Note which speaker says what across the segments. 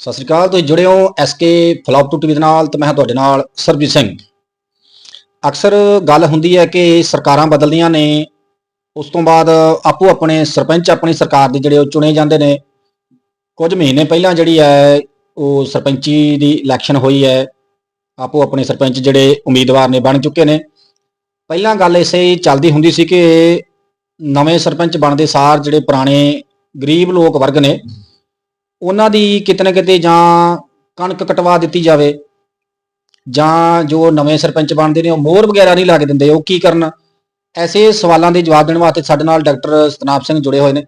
Speaker 1: ਸਤਿ ਸ੍ਰੀ ਅਕਾਲ, ਤੁਸੀਂ ਜੁੜੇ ਹੋ ਐਸਕੇ ਫਲੌਪ ਟੂ ਟੀਵੀ ਦੇ ਨਾਲ ਤੇ ਮੈਂ ਤੁਹਾਡੇ ਨਾਲ ਸਰਬਜੀਤ ਸਿੰਘ। ਅਕਸਰ ਗੱਲ ਹੁੰਦੀ ਹੈ ਕਿ ਸਰਕਾਰਾਂ ਬਦਲਦੀਆਂ ਨੇ, ਉਸ ਤੋਂ ਬਾਅਦ ਆਪੋ ਆਪਣੇ ਸਰਪੰਚ ਆਪਣੀ ਸਰਕਾਰ ਦੇ ਜਿਹੜੇ ਉਹ ਚੁਣੇ ਜਾਂਦੇ ਨੇ। ਕੁਝ ਮਹੀਨੇ ਪਹਿਲਾਂ ਜਿਹੜੀ ਹੈ, ਉਹ ਸਰਪੰਚੀ ਦੀ ਇਲੈਕਸ਼ਨ ਹੋਈ ਹੈ। ਆਪੋ ਆਪਣੇ ਸਰਪੰਚ ਜਿਹੜੇ ਉਮੀਦਵਾਰ ਨੇ ਬਣ ਚੁੱਕੇ ਨੇ। ਪਹਿਲਾਂ ਗੱਲ ਇਸੇ ਚੱਲਦੀ ਹੁੰਦੀ ਸੀ ਕਿ ਨਵੇਂ ਸਰਪੰਚ ਬਣਦੇ ਸਾਰ ਜਿਹੜੇ ਪੁਰਾਣੇ ਗਰੀਬ ਲੋਕ ਵਰਗ ਨੇ ਉਹਨਾਂ ਦੀ ਕਿਤੇ ਨਾ ਕਿਤੇ ਜਾਂ ਕਣਕ ਕਟਵਾ ਦਿੱਤੀ ਜਾਵੇ ਜਾਂ ਜੋ ਨਵੇਂ ਸਰਪੰਚ ਬਣਦੇ ਨੇ ਉਹ ਮੋਹਰ ਵਗੈਰਾ ਨਹੀਂ ਲਾ ਕੇ ਦਿੰਦੇ ਉਹ ਕੀ ਕਰਨ? ਐਸੇ ਸਵਾਲਾਂ ਦੇ ਜਵਾਬ ਦੇਣ ਵਾਸਤੇ ਸਾਡੇ ਨਾਲ ਡਾਕਟਰ ਸਤਨਾਮ ਸਿੰਘ ਜੁੜੇ ਹੋਏ ਨੇ।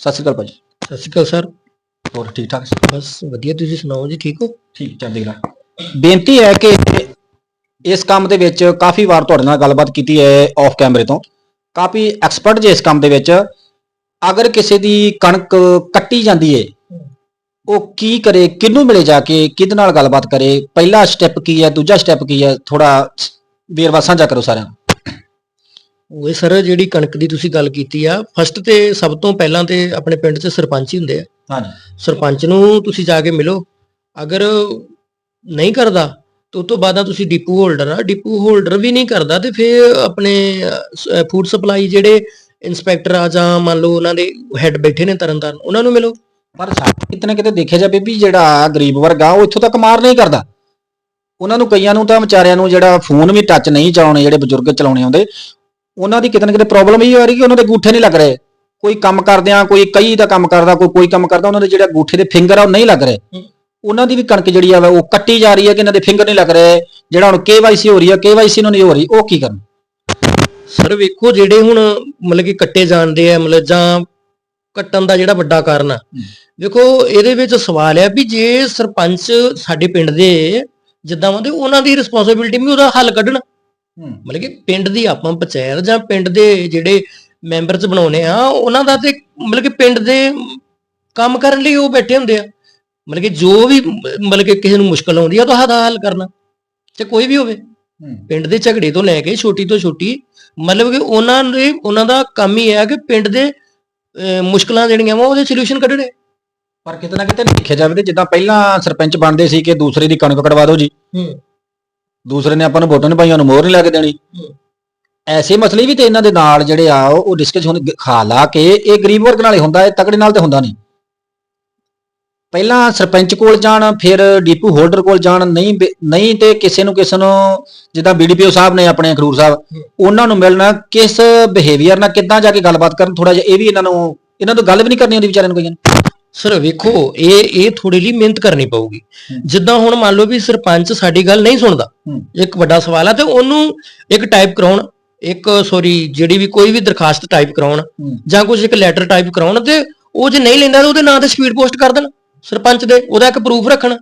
Speaker 1: ਸਤਿ ਸ਼੍ਰੀ ਅਕਾਲ ਭਾਜੀ।
Speaker 2: ਸਤਿ ਸ਼੍ਰੀ ਅਕਾਲ ਸਰ।
Speaker 1: ਹੋਰ ਠੀਕ ਠਾਕ?
Speaker 2: ਬਸ ਵਧੀਆ ਤੁਸੀਂ ਸੁਣਾਓ ਜੀ ਠੀਕ ਹੋ?
Speaker 1: ਠੀਕ ਚੜ੍ਹਦੀ ਕਲਾ। ਬੇਨਤੀ ਹੈ ਕਿ ਇਸ ਕੰਮ ਦੇ ਵਿੱਚ ਕਾਫੀ ਵਾਰ ਤੁਹਾਡੇ ਨਾਲ ਗੱਲਬਾਤ ਕੀਤੀ ਹੈ ਆਫ ਕੈਮਰੇ ਤੋਂ। ਕਾਫੀ ਐਕਸਪਰਟ ਜੇ ਇਸ ਕੰਮ ਦੇ ਵਿੱਚ। ਅਗਰ ਕਿਸੇ ਦੀ ਕਣਕ ਕੱਟੀ ਜਾਂਦੀ ਹੈ ਉਹ ਕੀ ਕਰੇ ਕਿਹਨੂੰ ਮਿਲੇ ਜਾ ਕੇ ਕਿਹਦੇ ਨਾਲ ਗੱਲਬਾਤ ਕਰੇ? ਪਹਿਲਾ ਸਟੈਪ ਕੀ ਹੈ ਦੂਜਾ ਸਟੈਪ ਕੀ ਹੈ? ਥੋੜਾ ਵੇਰਵਾ ਸਾਂਝਾ ਕਰੋ ਸਾਰਿਆਂ ਨੂੰ।
Speaker 2: ਉਹ ਸਰ ਜਿਹੜੀ ਕਣਕ ਦੀ ਤੁਸੀਂ ਗੱਲ ਕੀਤੀ ਆ ਫਸਟ ਤੇ ਸਭ ਤੋਂ ਪਹਿਲਾਂ ਤੇ ਆਪਣੇ ਪਿੰਡ 'ਚ ਸਰਪੰਚ ਹੀ ਹੁੰਦੇ ਆ।
Speaker 1: ਹਾਂਜੀ।
Speaker 2: ਸਰਪੰਚ ਨੂੰ ਤੁਸੀਂ ਜਾ ਕੇ ਮਿਲੋ। ਅਗਰ ਨਹੀਂ ਕਰਦਾ ਤਾਂ ਉਸ ਤੋਂ ਬਾਅਦ ਆ ਤੁਸੀਂ ਡਿਪੂ ਹੋਲਡਰ ਆ। ਡਿਪੂ ਹੋਲਡਰ ਵੀ ਨਹੀਂ ਕਰਦਾ ਤੇ ਫਿਰ ਆਪਣੇ ਫੂਡ ਸਪਲਾਈ ਜਿਹੜੇ ਇਨਸਪੈਕਟਰ ਆ ਜਾਂ ਮੰਨ ਲਓ ਉਹਨਾਂ ਦੇ ਹੈੱਡ ਬੈਠੇ ਨੇ ਤਰਨਤਾਰਨ ਉਹਨਾਂ ਨੂੰ ਮਿਲੋ।
Speaker 1: ਪਰ ਸਾਡੇ ਕਿਤੇ ਦੇਖਿਆ ਜਾਵੇ ਵੀ ਜਿਹੜਾ ਗਰੀਬ ਵਰਗ ਆ ਉਹ ਇੱਥੋਂ ਤੱਕ ਮਾਰ ਨਹੀਂ ਕਰਦਾ। ਉਹਨਾਂ ਨੂੰ ਕਈਆਂ ਨੂੰ ਤਾਂ ਵਿਚਾਰਿਆਂ ਨੂੰ ਜਿਹੜਾ ਫੋਨ ਵੀ ਟੱਚ ਨਹੀਂ ਚਲਾਉਣੇ ਜਿਹੜੇ ਬਜ਼ੁਰਗ ਚਲਾਉਣੇ ਆਉਂਦੇ ਉਹਨਾਂ ਦੀ ਕਿਤੇ ਨਾ ਕਿਤੇ ਪ੍ਰੋਬਲਮ ਇਹ ਹੋ ਰਹੀ ਕਿ ਉਹਨਾਂ ਦੇ ਗੂਠੇ ਨਹੀਂ ਲੱਗ ਰਹੇ। ਕੋਈ ਕੰਮ ਕਰਦਿਆਂ ਕੋਈ ਕਈ ਦਾ ਕੰਮ ਕਰਦਾ ਕੋਈ ਕੋਈ ਕੰਮ ਕਰਦਾ ਉਹਨਾਂ ਦੇ ਜਿਹੜਾ ਗੂਠੇ ਦੇ ਫਿੰਗਰ ਆ ਉਹ ਨਹੀਂ ਲੱਗ ਰਹੇ। ਉਹਨਾਂ ਦੀ ਵੀ ਕਣਕ ਜਿਹੜੀ ਆ ਉਹ ਕੱਟੀ ਜਾ ਰਹੀ ਹੈ ਕਿ ਇਹਨਾਂ ਦੇ ਫਿੰਗਰ ਨਹੀਂ ਲੱਗ ਰਹੇ ਜਿਹੜਾ ਹੁਣ KYC ਹੋ ਰਹੀ ਹੈ KYC ਨੂੰ ਨਹੀਂ ਹੋ ਰਹੀ ਉਹ ਕੀ ਕਰਨ?
Speaker 2: ਸਰ ਵੇਖੋ ਜਿਹੜੇ ਹੁਣ ਮਤਲਬ ਕਿ ਕੱਟੇ ਜਾਂਦੇ ਆ ਮਤਲਬ ਜਾਂ ਕੱਟਣ ਦਾ ਜਿਹੜਾ ਵੱਡਾ ਕਾਰਨ ਆ। ਵੇਖੋ ਇਹਦੇ ਵਿੱਚ ਸਵਾਲ ਹੈ ਵੀ ਜੇ ਸਰਪੰਚ ਸਾਡੇ ਪਿੰਡ ਦੇ ਜਿੱਦਾਂ ਤੇ ਉਹਨਾਂ ਦੀ ਰਿਸਪੌਂਸਿਬਿਲਟੀ ਵੀ ਉਹਦਾ ਹੱਲ ਕੱਢਣ। ਮਤਲਬ ਕਿ ਪਿੰਡ ਦੀ ਆਪਾਂ ਪੰਚਾਇਤ ਜਾਂ ਪਿੰਡ ਦੇ ਜਿਹੜੇ ਮੈਂਬਰਸ ਬਣਾਉਨੇ ਆ ਉਹਨਾਂ ਦਾ ਤੇ ਮਤਲਬ ਕਿ ਪਿੰਡ ਦੇ ਕੰਮ ਕਰਨ ਲਈ ਉਹ ਬੈਠੇ ਹੁੰਦੇ ਆ। ਮਤਲਬ ਕਿ ਜੋ ਵੀ ਮਤਲਬ ਕਿ ਕਿਸੇ ਨੂੰ ਮੁਸ਼ਕਲ ਆਉਂਦੀ ਆ ਤਾਂ ਉਹਦਾ ਹੱਲ ਕਰਨਾ ਤੇ ਕੋਈ ਵੀ ਹੋਵੇ। ਪਿੰਡ ਦੇ ਝਗੜੇ ਤੋਂ ਲੈ ਕੇ ਛੋਟੀ ਤੋਂ ਛੋਟੀ ਮਤਲਬ ਕਿ ਉਹਨਾਂ ਦੇ ਉਹਨਾਂ ਦਾ ਕੰਮ ਹੀ ਇਹ ਹੈ ਕਿ ਪਿੰਡ ਦੇ ਮੁਸ਼ਕਲਾਂ ਜਿਹੜੀਆਂ ਵਾ ਉਹਦੇ ਸੋਲੂਸ਼ਨ ਕੱਢਣੇ।
Speaker 1: ਪਰ ਕਿਤੇ ਨਾ ਕਿਤੇ ਦੇਖਿਆ ਜਾਵੇ ਤੇ ਜਿੱਦਾਂ ਪਹਿਲਾਂ ਸਰਪੰਚ ਬਣਦੇ ਸੀ ਕਿ ਦੂਸਰੇ ਦੀ ਕਣਕ ਕਟਵਾ ਦਿਓ ਜੀ। ਦੂਸਰੇ ਨੇ ਆਪਾਂ ਨੂੰ ਵੋਟਾਂ ਨਹੀਂ ਪਾਈਆਂ ਉਹਨੂੰ ਮੋਹਰ ਨਹੀਂ ਲਾ ਕੇ ਦੇਣੀ। ਐਸੇ ਮਸਲੇ ਵੀ ਤੇ ਇਹਨਾਂ ਦੇ ਨਾਲ ਜਿਹੜੇ ਆ ਉਹ ਡਿਸਕਸ ਹੁਣ ਖਾ ਲਾ ਕੇ ਇਹ ਗਰੀਬ ਵਰਗ ਨਾਲ ਹੀ ਹੁੰਦਾ ਹੈ ਤਕੜੇ ਨਾਲ ਤੇ ਹੁੰਦਾ ਨਹੀਂ। ਪਹਿਲਾਂ ਸਰਪੰਚ ਕੋਲ ਜਾਣ, ਫਿਰ ਡੀਪੂ ਹੋਲਡਰ ਕੋਲ ਜਾਣ, ਨਹੀਂ ਨਹੀਂ ਤੇ ਕਿਸੇ ਨੂੰ ਕਿਸੇ ਨੂੰ, ਜਿੱਦਾਂ ਬੀਡੀਪੀਓ ਸਾਹਿਬ ਨੇ ਆਪਣੇ ਖਰੂਰ ਸਾਹਿਬ, ਉਹਨਾਂ ਨੂੰ ਮਿਲਣਾ ਕਿਸ ਬਿਹੇਵੀਅਰ ਨਾਲ ਕਿੱਦਾਂ ਜਾ ਕੇ ਗੱਲਬਾਤ ਕਰਨ ਥੋੜਾ ਜਿਹਾ, ਇਹ ਵੀ ਇਹਨਾਂ ਨੂੰ, ਇਹਨਾਂ ਤੋਂ ਗੱਲ ਵੀ ਨਹੀਂ ਕਰਨੀ ਆਉਂਦੀ ਵਿਚਾਰਿਆਂ ਨੂੰ ਕਈਆਂ ਨੂੰ।
Speaker 2: ਸਰ ਵੇਖੋ, ਇਹ ਇਹ ਥੋੜੀ ਲਈ ਮਿਹਨਤ ਕਰਨੀ ਪਊਗੀ। ਜਿੱਦਾਂ ਹੁਣ ਮੰਨ ਲਓ ਵੀ ਸਰਪੰਚ ਸਾਡੀ ਗੱਲ ਨਹੀਂ ਸੁਣਦਾ, ਇੱਕ ਵੱਡਾ ਸਵਾਲ ਆ ਤੇ ਉਹਨੂੰ ਇੱਕ ਟਾਈਪ ਕਰਾਉਣ, ਇੱਕ ਸੌਰੀ ਜਿਹੜੀ ਵੀ ਕੋਈ ਵੀ ਦਰਖਾਸਤ ਟਾਈਪ ਕਰਾਉਣ, ਜਾਂ ਕੁਝ ਇੱਕ ਲੈਟਰ ਟਾਈਪ ਕਰਾਉਣ ਤੇ ਉਹ ਜੇ ਨਹੀਂ ਲੈਂਦਾ ਤਾਂ ਉਹਦੇ ਨਾਂ ਤੇ ਸਪੀਡ ਪੋਸਟ ਕਰ ਦੇਣ। ਸਰਪੰਚ ਦੇ ਉਹਦਾ ਇੱਕ ਪ੍ਰੂਫ ਰੱਖਣ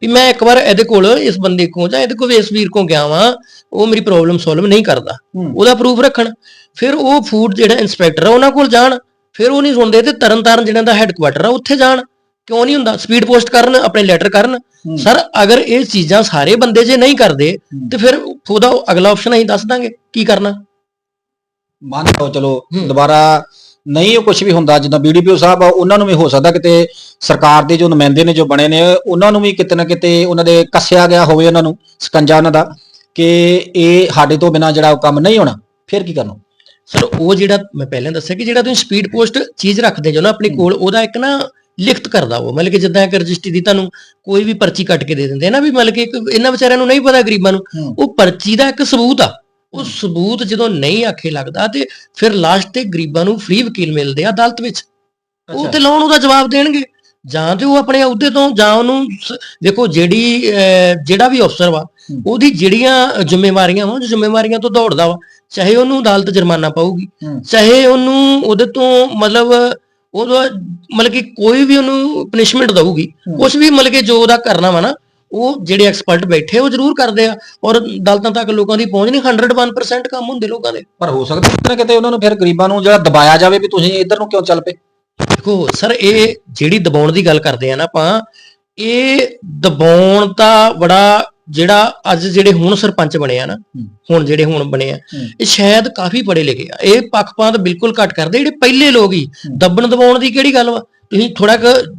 Speaker 2: ਵੀ ਮੈਂ ਇੱਕ ਵਾਰ ਇਹਦੇ ਕੋਲ ਇਸ ਬੰਦੇ ਕੋਲ ਜਾਂ ਇਹਦੇ ਕੋਲ ਇਸ ਵੀਰ ਕੋਲ ਗਿਆ ਵਾਂ ਉਹ ਮੇਰੀ ਪ੍ਰੋਬਲਮ ਸੋਲਵ ਨਹੀਂ ਕਰਦਾ। ਉਹਦਾ ਪ੍ਰੂਫ ਰੱਖਣ ਫਿਰ ਉਹ ਫੂਡ ਜਿਹੜਾ ਇਨਸਪੈਕਟਰ ਆ ਉਹਨਾਂ ਕੋਲ ਜਾਣ ਫਿਰ ਉਹ ਨਹੀਂ ਸੁਣਦੇ ਤੇ ਤਰਨਤਾਰਨ ਜਿਹੜਾ ਦਾ ਹੈੱਡਕੁਆਟਰ ਆ ਉੱਥੇ ਜਾਣ ਕਿਉਂ ਨਹੀਂ ਹੁੰਦਾ ਸਪੀਡ ਪੋਸਟ ਕਰਨ ਆਪਣੇ ਲੈਟਰ ਕਰਨ। ਸਰ ਅਗਰ ਇਹ ਚੀਜ਼ਾਂ ਸਾਰੇ ਬੰਦੇ ਜੇ ਨਹੀਂ ਕਰਦੇ। ਤੇ ਫਿਰ ਉਹਦਾ ਅਗਲਾ ਆਪਸ਼ਨ ਅਸੀਂ ਦੱਸ ਦਾਂਗੇ ਕੀ ਕਰਨਾ
Speaker 1: ਮੰਨ ਲਓ ਚਲੋ। ਦੁਬਾਰਾ ਨਹੀਂ ਉਹ ਕੁਝ ਵੀ ਹੁੰਦਾ ਜਿੱਦਾਂ ਬੀਡੀਪੀਓ ਸਾਹਿਬ ਆ ਉਹਨਾਂ ਨੂੰ ਵੀ ਹੋ ਸਕਦਾ ਕਿਤੇ ਸਰਕਾਰ ਦੇ ਜੋ ਨੁਮਾਇੰਦੇ ਨੇ ਜੋ ਬਣੇ ਨੇ ਉਹਨਾਂ ਨੂੰ ਵੀ ਕਿਤੇ ਨਾ ਕਿਤੇ ਉਹਨਾਂ ਦੇ ਕੱਸਿਆ ਗਿਆ ਹੋਵੇ ਉਹਨਾਂ ਨੂੰ ਸਕੰਜਾ ਉਹਨਾਂ ਦਾ ਕਿ ਇਹ ਸਾਡੇ ਤੋਂ ਬਿਨਾ ਜਿਹੜਾ ਉਹ ਕੰਮ ਨਹੀਂ ਹੋਣਾ ਫਿਰ ਕੀ ਕਰਨਾ
Speaker 2: ਸਰ ਉਹ ਜਿਹੜਾ ਮੈਂ ਪਹਿਲਾਂ ਦੱਸਿਆ ਕਿ ਜਿਹੜਾ ਤੁਸੀਂ ਸਪੀਡ ਪੋਸਟ ਚੀਜ਼ ਰੱਖਦੇ ਜੋ ਨਾ ਆਪਣੇ ਕੋਲ ਉਹਦਾ ਇੱਕ ਨਾ ਲਿਖਤ ਕਰਦਾ ਉਹ ਮਤਲਬ ਕਿ ਜਿੱਦਾਂ ਇੱਕ ਰਜਿਸਟਰੀ ਦੀ ਤੁਹਾਨੂੰ ਕੋਈ ਵੀ ਪਰਚੀ ਕੱਟ ਕੇ ਦੇ ਦਿੰਦੇ ਆ ਨਾ ਵੀ ਮਤਲਬ ਕਿ ਇੱਕ ਇਹਨਾਂ ਵਿਚਾਰਿਆਂ ਨੂੰ ਨਹੀਂ ਪਤਾ ਗਰੀਬਾਂ ਨੂੰ। ਉਹ ਪਰਚੀ ਦਾ ਇੱਕ ਸਬੂਤ ਆ ਉਹ ਸਬੂਤ ਜਦੋਂ ਨਹੀਂ ਆਖੇ ਲੱਗਦਾ ਤੇ ਫਿਰ ਲਾਸਟ ਤੇ ਗਰੀਬਾਂ ਨੂੰ ਫ੍ਰੀ ਵਕੀਲ ਮਿਲਦੇ ਆ ਅਦਾਲਤ ਵਿੱਚ ਉਹ ਤੇ ਲਾਉਣ ਉਹਦਾ ਜਵਾਬ ਦੇਣਗੇ ਜਾਂ ਤੇ ਉਹ ਆਪਣੇ ਅਹੁਦੇ ਤੋਂ ਜਾਂ ਉਹਨੂੰ ਦੇਖੋ ਜਿਹੜੀ ਜਿਹੜਾ ਵੀ ਅਫਸਰ ਵਾ। ਉਹਦੀ ਜਿਹੜੀਆਂ ਜ਼ਿੰਮੇਵਾਰੀਆਂ ਵਾ ਉਹ ਜ਼ਿੰਮੇਵਾਰੀਆਂ ਤੋਂ ਦੌੜਦਾ ਵਾ ਚਾਹੇ ਉਹਨੂੰ ਅਦਾਲਤ ਜੁਰਮਾਨਾ ਪਾਊਗੀ। ਚਾਹੇ ਉਹਨੂੰ ਉਹਦੇ ਤੋਂ ਮਤਲਬ ਉਹਦਾ ਮਤਲਬ ਕਿ ਕੋਈ ਵੀ ਉਹਨੂੰ ਪਨਿਸ਼ਮੈਂਟ ਦਊਗੀ। ਕੁਝ ਵੀ ਮਤਲਬ ਕਿ ਜੋ ਉਹਦਾ ਕਰਨਾ ਵਾ ਨਾ ਉਹ ਜਿਹੜੇ ਐਕਸਪਰਟ ਬੈਠੇ ਉਹ ਜ਼ਰੂਰ ਕਰਦੇ ਆ ਔਰ ਅਦਾਲਤਾਂ ਤੱਕ ਲੋਕਾਂ ਦੀ ਪਹੁੰਚ ਨਹੀਂ 101% ਕੰਮ ਹੁੰਦੇ ਲੋਕਾਂ ਦੇ
Speaker 1: ਪਰ ਹੋ ਸਕਦਾ ਕਿਤੇ ਨਾ ਕਿਤੇ ਉਹਨਾਂ ਨੂੰ ਫਿਰ ਗਰੀਬਾਂ ਨੂੰ ਜਿਹੜਾ ਦਬਾਇਆ ਜਾਵੇ ਵੀ ਤੁਸੀਂ ਇੱਧਰ ਨੂੰ ਕਿਉਂ ਚੱਲ ਪਏ
Speaker 2: ਦੇਖੋ ਸਰ ਇਹ ਜਿਹੜੀ ਦਬਾਉਣ ਦੀ ਗੱਲ ਕਰਦੇ ਆ ਨਾ ਆਪਾਂ ਇਹ ਦਬਾਉਣ ਦਾ ਬੜਾ ਜਿਹੜਾ ਅੱਜ ਜਿਹੜੇ ਹੁਣ ਸਰਪੰਚ ਬਣੇ ਆ ਨਾ। ਹੁਣ ਜਿਹੜੇ ਹੁਣ ਬਣੇ ਆ। ਇਹ ਸ਼ਾਇਦ ਕਾਫੀ ਪੜੇ ਲਿਖੇ ਆ ਇਹ ਪੱਖਪਾਤ ਬਿਲਕੁਲ ਘੱਟ ਕਰਦੇ ਜਿਹੜੇ ਪਹਿਲੇ ਲੋਕ ਹੀ। ਦੱਬਣ ਦਬਾਉਣ ਦੀ ਕਿਹੜੀ ਗੱਲ ਵਾ ਤੁਸੀਂ ਥੋੜਾ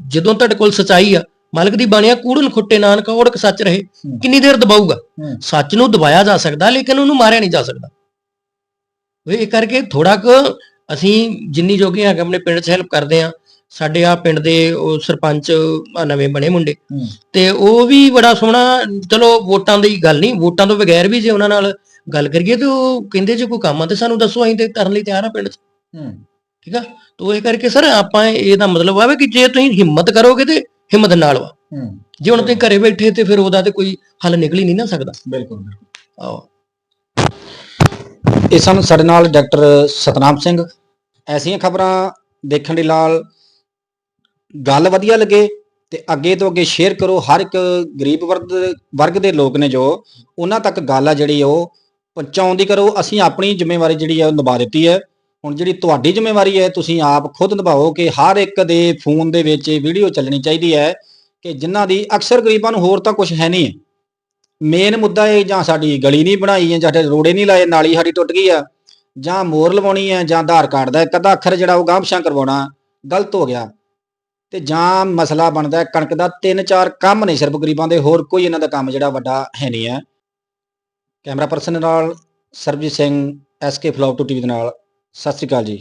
Speaker 2: ਜਦੋਂ ਤੁਹਾਡੇ ਕੋਲ ਸਚਾਈ ਆ ਮਾਲਕ ਦੀ ਬਾਣੀਆ ਕੂੜਨ ਖੁੱਟੇ ਨਾਨਕ ਓੜਕ ਸੱਚ ਰਹੇ। ਕਿੰਨੀ ਦੇਰ ਦਬਾਊਗਾ। ਸੱਚ ਨੂੰ ਦਬਾਇਆ ਜਾ ਸਕਦਾ ਲੇਕਿਨ ਉਹਨੂੰ ਮਾਰਿਆ ਨਹੀਂ ਜਾ ਸਕਦਾ। ਵੀ ਇਹ ਕਰਕੇ ਥੋੜਾ ਕੁ ਅਸੀਂ ਜਿੰਨੀ ਜੋਗੇ ਹੈਗੇ ਆਪਣੇ ਪਿੰਡ 'ਚ ਹੈਲਪ ਕਰਦੇ ਆ ਸਾਡੇ ਆ ਪਿੰਡ ਦੇ ਉਹ ਸਰਪੰਚ ਆ ਨਵੇਂ ਬਣੇ ਮੁੰਡੇ। ਤੇ ਉਹ ਵੀ ਬੜਾ ਸੋਹਣਾ ਚਲੋ ਵੋਟਾਂ ਦੀ ਗੱਲ ਨਹੀਂ ਵੋਟਾਂ ਤੋਂ ਬਗੈਰ ਵੀ ਜੇ ਉਹਨਾਂ ਨਾਲ ਗੱਲ ਕਰੀਏ ਤੇ ਉਹ ਕਹਿੰਦੇ ਜੇ ਕੋਈ ਕੰਮ ਆ ਤੇ ਸਾਨੂੰ ਦੱਸੋ ਅਸੀਂ ਤੇ ਕਰਨ ਲਈ ਤਿਆਰ ਆ ਪਿੰਡ 'ਚ।
Speaker 1: ਹੂੰ।
Speaker 2: ਠੀਕ ਆ? ਤੋ ਇਹ ਕਰਕੇ ਸਰ ਆਪਾਂ ਇਹਦਾ ਮਤਲਬ ਆਵੇ ਕਿ ਜੇ ਤੁਸੀਂ ਹਿੰਮਤ ਕਰੋਗੇ ਤੇ ਹਿੰਮਤ ਨਾਲ ਵਾ।
Speaker 1: ਹੂੰ।
Speaker 2: ਜੇ ਹੁਣ ਤੁਸੀਂ ਘਰੇ ਬੈਠੇ ਤੇ ਫਿਰ ਉਹਦਾ ਤੇ ਕੋਈ ਹੱਲ ਨਿਕਲ ਹੀ ਨਹੀਂ ਨਾ ਸਕਦਾ।
Speaker 1: ਬਿਲਕੁਲ ਬਿਲਕੁਲ।
Speaker 2: ਆਹੋ।
Speaker 1: ਇਹ ਸਨ ਸਾਡੇ ਨਾਲ ਡਾਕਟਰ ਸਤਨਾਮ ਸਿੰਘ। ਐਸੀਆਂ ਖਬਰਾਂ ਦੇਖਣ ਦੇ ਨਾਲ ਗੱਲ ਵਧੀਆ ਲੱਗੇ ਤੇ ਅੱਗੇ ਤੋਂ ਅੱਗੇ ਸ਼ੇਅਰ ਕਰੋ। ਹਰ ਇੱਕ ਗਰੀਬ ਵਰਗ ਵਰਗ ਦੇ ਲੋਕ ਨੇ ਜੋ ਉਹਨਾਂ ਤੱਕ ਗੱਲ ਆ ਜਿਹੜੀ ਉਹ ਪਹੁੰਚਾਉਣ ਦੀ ਕਰੋ। ਅਸੀਂ ਆਪਣੀ ਜ਼ਿੰਮੇਵਾਰੀ ਜਿਹੜੀ ਹੈ ਉਹ ਨਿਭਾ ਦਿੱਤੀ ਹੈ। ਹੁਣ ਜਿਹੜੀ ਤੁਹਾਡੀ ਜ਼ਿੰਮੇਵਾਰੀ ਹੈ, ਤੁਸੀਂ ਆਪ ਖੁਦ ਨਿਭਾਓ ਕਿ ਹਰ ਇੱਕ ਦੇ ਫੋਨ ਦੇ ਵਿੱਚ ਇਹ ਵੀਡੀਓ ਚੱਲਣੀ ਚਾਹੀਦੀ ਹੈ ਕਿ ਜਿਨ੍ਹਾਂ ਦੀ ਅਕਸਰ ਗਰੀਬਾਂ ਨੂੰ ਹੋਰ ਤਾਂ ਕੁਝ ਹੈ ਨਹੀਂ। ਮੇਨ ਮੁੱਦਾ ਇਹ ਜਾਂ ਸਾਡੀ ਗਲੀ ਨਹੀਂ ਬਣਾਈ ਹੈ, ਜਾਂ ਸਾਡੇ ਰੋੜੇ ਨਹੀਂ ਲਾਏ, ਨਾਲੀ ਸਾਡੀ ਟੁੱਟ ਗਈ ਆ, ਜਾਂ ਮੋਰ ਲਵਾਉਣੀ ਹੈ, ਜਾਂ ਆਧਾਰ ਕਾਰਡ ਦਾ ਇੱਕ ਅੱਧਾ ਅੱਖਰ ਜਿਹੜਾ ਉਹ ਗਾਂਭਸ਼ਾਂ ਕਰਵਾਉਣਾ ਗਲਤ ਹੋ ਗਿਆ। ਤੇ ਜਾਂ ਮਸਲਾ ਬਣਦਾ ਕਣਕ ਦਾ ਤਿੰਨ ਚਾਰ ਕੰਮ ਨੇ ਸਿਰਫ ਗਰੀਬਾਂ ਦੇ, ਹੋਰ ਕੋਈ ਇਹਨਾਂ ਦਾ ਕੰਮ ਜਿਹੜਾ ਵੱਡਾ ਹੈ ਨਹੀਂ ਹੈ। ਕੈਮਰਾ ਪਰਸਨ ਨਾਲ Sarbjit Singh SK flop to TV ਦੇ ਨਾਲ। ਸਤਿ ਸ੍ਰੀ ਅਕਾਲ ਜੀ।